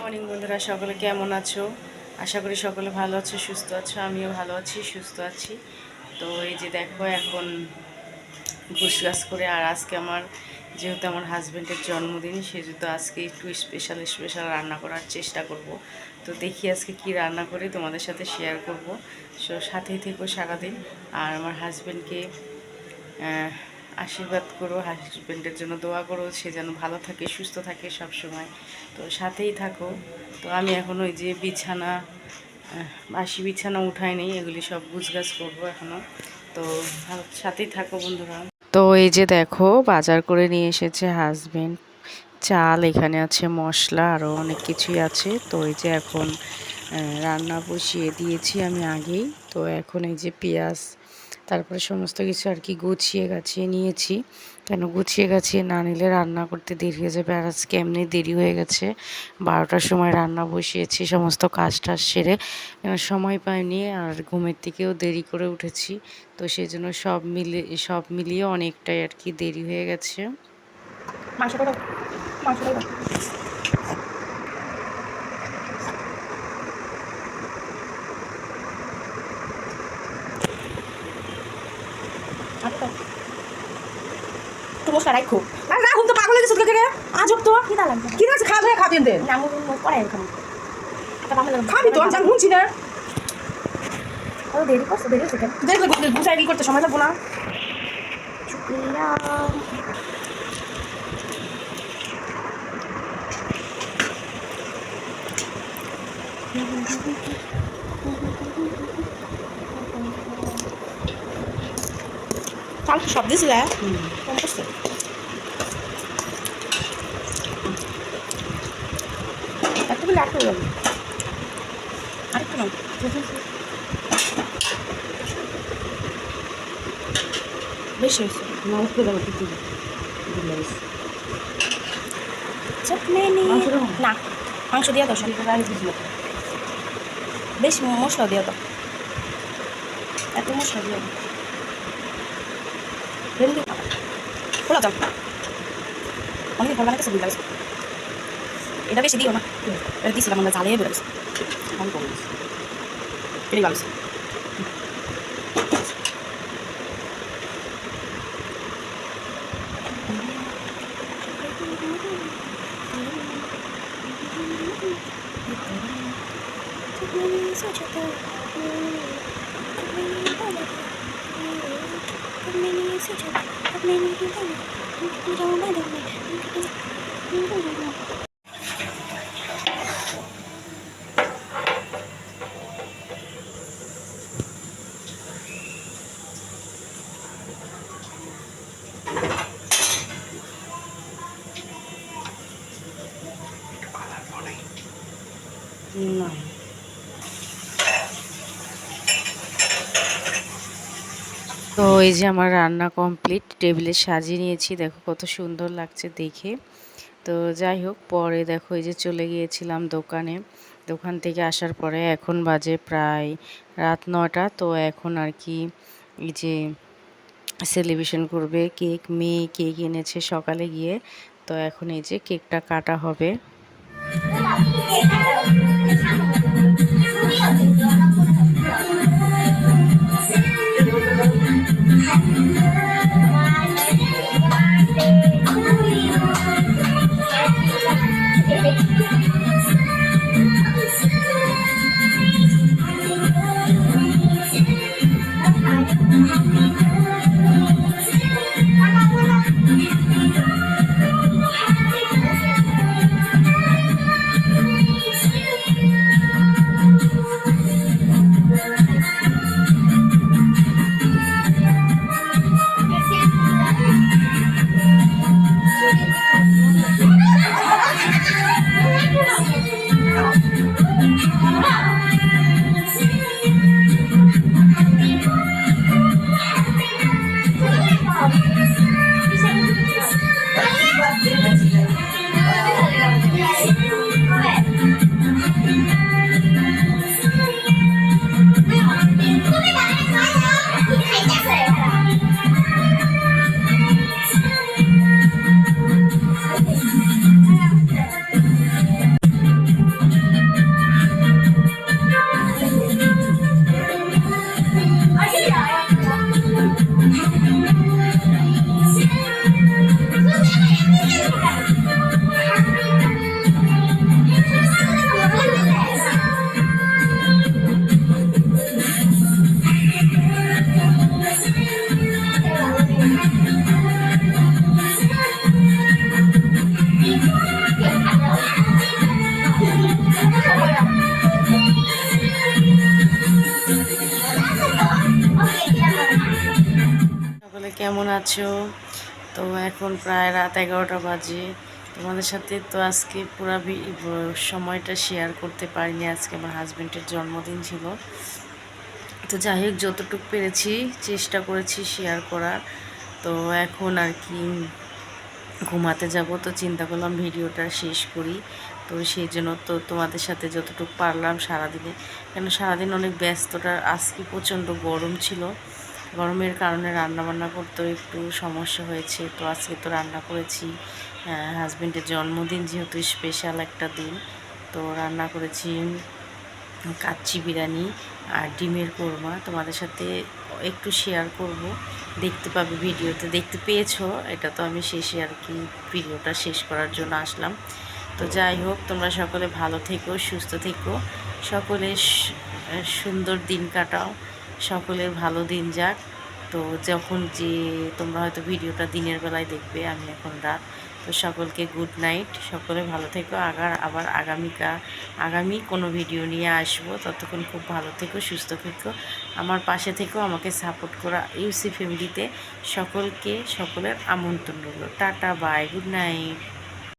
Morning বন্ধুরা, সকলে কেমন আছো? আশা করি সকলে ভালো আছো, সুস্থ আছো, আমিও ভালো আছি, সুস্থ আছি। তো এই যে দেখো, এখন গাছ করে, আর আজকে আমার যেহেতু আমার হাজব্যান্ডের জন্মদিন, সেহেতু আজকে একটু স্পেশাল স্পেশাল রান্না করার চেষ্টা করব। তো দেখি আজকে কি রান্না করে তোমাদের সাথে শেয়ার করব। সো সাথেই থেকো সারাদিন। আর আমার হাজব্যান্ডকে আশীর্বাদ করো হাজব্যান্ডের জন্য দোয়া করো, সে যেন ভালো থাকে, সুস্থ থাকে সব সময় তো সাথেই থাকো। তো আমি এখন ওই যে বিছানা বাসি বিছানা উঠাই নেই, এগুলি সব গুছগাছ করব এখনও তো সাথেই থাকো বন্ধুরা। তো এই যে দেখো, বাজার করে নিয়ে এসেছে হাজবেন্ড চাল, এখানে আছে মশলা আরও অনেক কিছুই আছে। তো এই যে এখন রান্না বসিয়ে দিয়েছি আমি আগেই। তো এখন এই যে পেঁয়াজ তারপরে সমস্ত কিছু আর কি গুছিয়ে গাছিয়ে নিয়েছি। কেন গুছিয়ে গাছিয়ে না নিলে রান্না করতে দেরি হয়ে যাবে। আর আজকে এমনি দেরি হয়ে গেছে। বারোটার সময় রান্না বসিয়েছি, সমস্ত কাজ টাজ সেরে সময় পাইনি আর ঘুমের থেকেও দেরি করে উঠেছি। তো সেই জন্য সব মিলে, সব মিলিয়ে অনেকটাই আর কি দেরি হয়ে গেছে মাংসটা দাও মাংসটা দাও আচ্ছা তো মশলা রাখো আর রাখুন তো পাগল হয়ে গেছে তোকে আজব তো কি লাগবে? কি আছে খাওয়া হয়ে খাওয়া দেন না মুখ মুখ করে এখানে একটা বামে লাগবে খাবি তো আমি জান শুনছি না দেরি করছে দেরি হচ্ছে কেন? গুছাই কি করতে সময় লাগবো না। সব দিয়েছিলে কম করছে একটু লাগতে যাবে আরেকটু নাও। বেশি হয়েছে। না। উঠতে মাংস দাও? না মাংস দিয়া দাও বেশি মশলা দিয়া দাও। এত মশলা দিয়া দাও। খোলা যাও অনেক ভালো লাগছে বুঝতে পারছি এটা বেশি দিও না এটা দিছিলাম আমরা Takot na yung pinta niya. Ang rawa ba daw niya? Nah. তো এই যে আমার রান্না কমপ্লিট টেবিলে সাজিয়ে নিয়েছি। দেখো কত সুন্দর লাগছে দেখে। তো যাই হোক, পরে দেখো এই যে চলে গিয়েছিলাম দোকানে। দোকান থেকে আসার পরে এখন বাজে প্রায় রাত নটা তো এখন আর কি এই যে সেলিব্রেশন করবে, কেক, মেয়ে কেক এনেছে সকালে গিয়ে। তো এখন এই যে কেকটা কাটা হবে। Thank you. কেমন আছো? তো এখন প্রায় রাত এগারোটা বাজে। তোমাদের সাথে তো আজকে পুরো সময়টা শেয়ার করতে পারিনি। আজকে আমার হাজব্যান্ডের জন্মদিন ছিল। তো যাই হোক, যতটুকু পেরেছি, চেষ্টা করেছি শেয়ার করার। তো এখন আর কি ঘুমাতে যাব। তো চিন্তা করলাম ভিডিওটা শেষ করি। তো সেই জন্য তো তোমাদের সাথে যতটুকু পারলাম সারাদিনে। কেন সারাদিন অনেক ব্যস্তটা আজকে প্রচণ্ড গরম ছিল। গরমের কারণে রান্না বান্না করতেও একটু সমস্যা হয়েছে। তো আজকে তো রান্না করেছি। হাজব্যান্ডের জন্মদিন যেহেতু স্পেশাল একটা দিন, তো রান্না করেছি কাচ্চি বিরিয়ানি আর ডিমের কোরমা। তোমাদের সাথে একটু শেয়ার করব। দেখতে পাবে ভিডিওতে। দেখতে পেয়েছ? এটা তো আমি শেষে আর কি ভিডিওটা শেষ করার জন্য আসলাম। তো যাই হোক, তোমরা সকলে ভালো থেকো, সুস্থ থেকো। সকলে সুন্দর দিন কাটাও। সকলের ভালো দিন যাক। তো যখন যে তোমরা হয়তো ভিডিওটা দিনের বেলায় দেখবে, আমি এখন রাত। তো সকলকে গুড নাইট সকলে ভালো থেকো। আগার, আবার আগামীকাল আগামী কোনো ভিডিও নিয়ে আসব। ততক্ষণ খুব ভালো থেকো, সুস্থ থেকো। আমার পাশে থেকেও আমাকে সাপোর্ট করা ইউসি ফ্যামিলিতে সকলকে, সকলের আমন্ত্রণ রইল। Tata bye good night